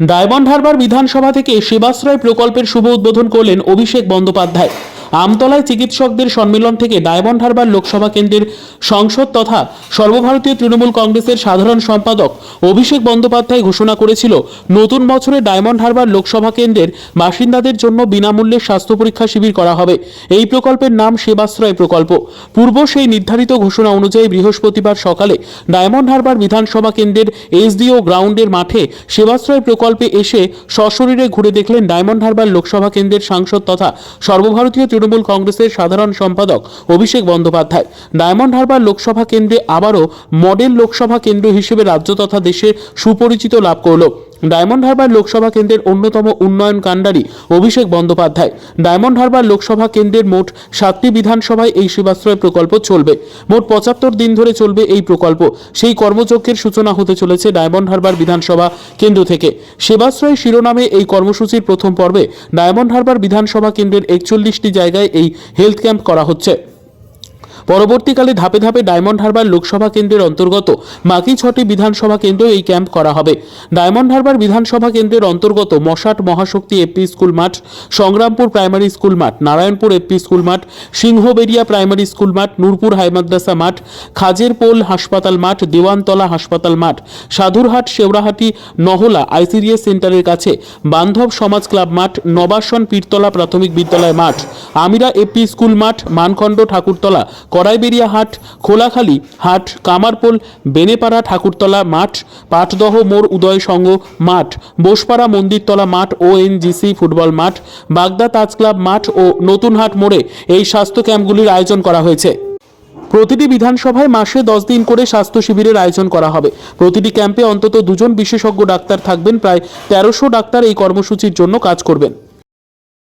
Diamond Harbour বিধানসভা থেকে সেবাশ্রয় প্রকল্পের শুভ উদ্বোধন করলেন অভিষেক বন্দ্যোপাধ্যায়। আমতলায় চিকিৎসকদের সম্মেলন থেকে ডায়মন্ড হারবার লোকসভা কেন্দ্রের সংসদ তথা সর্বভারতীয় তৃণমূল কংগ্রেসের সাধারণ সম্পাদক অভিষেক বন্দ্যোপাধ্যায় ঘোষণা করেছিল, নতুন বছরে ডায়মন্ড হারবার লোকসভা কেন্দ্রের বাসিন্দাদের জন্য বিনামূল্যে স্বাস্থ্য পরীক্ষা শিবির করা হবে। এই প্রকল্পের নাম সেবাশ্রয় প্রকল্প। পূর্ব সেই নির্ধারিত ঘোষণা অনুযায়ী বৃহস্পতিবার সকালে ডায়মন্ড হারবার বিধানসভা কেন্দ্রের এসডিও গ্রাউন্ডের মাঠে সেবাশ্রয় প্রকল্পে এসে সশরীরে ঘুরে দেখলেন ডায়মন্ড হারবার লোকসভা কেন্দ্রের সাংসদ তথা সর্বভারতীয় তৃণমূল কংগ্রেসের সাধারণ সম্পাদক অভিষেক বন্দ্যোপাধ্যায়। ডায়মন্ড হারবার লোকসভা কেন্দ্রে আবারও মডেল লোকসভা কেন্দ্র হিসেবে রাজ্য তথা দেশে সুপরিচিত লাভ করল। ডায়মন্ড হারবার লোকসভা কেন্দ্রের অন্যতম উন্নয়ন কাণ্ডারি অভিষেক বন্দ্যোপাধ্যায়। ডায়মন্ড হারবার লোকসভা কেন্দ্রের মোট সাতটি বিধানসভায় এই সেবাশ্রয় প্রকল্প চলবে। মোট পঁচাত্তর দিন ধরে চলবে এই প্রকল্প। সেই কর্মযজ্ঞের সূচনা হতে চলেছে ডায়মন্ড হারবার বিধানসভা কেন্দ্র থেকে। সেবাশ্রয় শিরোনামে এই কর্মসূচির প্রথম পর্বে ডায়মন্ড হারবার বিধানসভা কেন্দ্রের একচল্লিশটি জায়গায় এই হেলথ ক্যাম্প করা হচ্ছে। পরবর্তীকালে ধাপে ধাপে ডায়মন্ড হারবার লোকসভা কেন্দ্রের অন্তর্গত বাকি ছটি বিধানসভা কেন্দ্রে এই ক্যাম্প করা হবে। ডায়মন্ড হারবার বিধানসভা কেন্দ্রের অন্তর্গত মশাট মহাশক্তি এপি স্কুল মাঠ, সংগ্রামপুর প্রাইমারি স্কুল মাঠ, নারায়ণপুর এপি স্কুল মাঠ সিংহবেরিয়া প্রাইমারি স্কুল মাঠ, নূরপুর হাই মাদ্রাসা মাঠ, খাজেরপোল হাসপাতাল মাঠ, দেওয়ানতলা হাসপাতাল মাঠ, সাধুরহাট শেওড়াহাটি নহলা আইসিডিএস সেন্টারের কাছে বান্ধব সমাজ ক্লাব মাঠ, নবাসন পীরতলা প্রাথমিক বিদ্যালয় মাঠ, আমিরা এপি স্কুল মাঠ, মানখণ্ড ঠাকুরতলা কড়াইবেরিয়া হাট, খোলাখালী হাট, কামারপোল, বেনেপাড়া ঠাকুরতলা মাঠ, পাটদহ মোড় উদয় সংঘ মাঠ, বোসপাড়া মন্দিরতলা মাঠ, ওএনজিসি ফুটবল মাঠ, বাগদা তাজ ক্লাব মাঠ ও নতুনহাট মোড়ে এই স্বাস্থ্য ক্যাম্পগুলির আয়োজন করা হয়েছে। প্রতিটি বিধানসভায় মাসে দশ দিন করে স্বাস্থ্য শিবিরের আয়োজন করা হবে। প্রতিটি ক্যাম্পে অন্তত দুজন বিশেষজ্ঞ ডাক্তার থাকবেন, প্রায় তেরোশো ডাক্তার এই কর্মসূচির জন্য কাজ করবেন।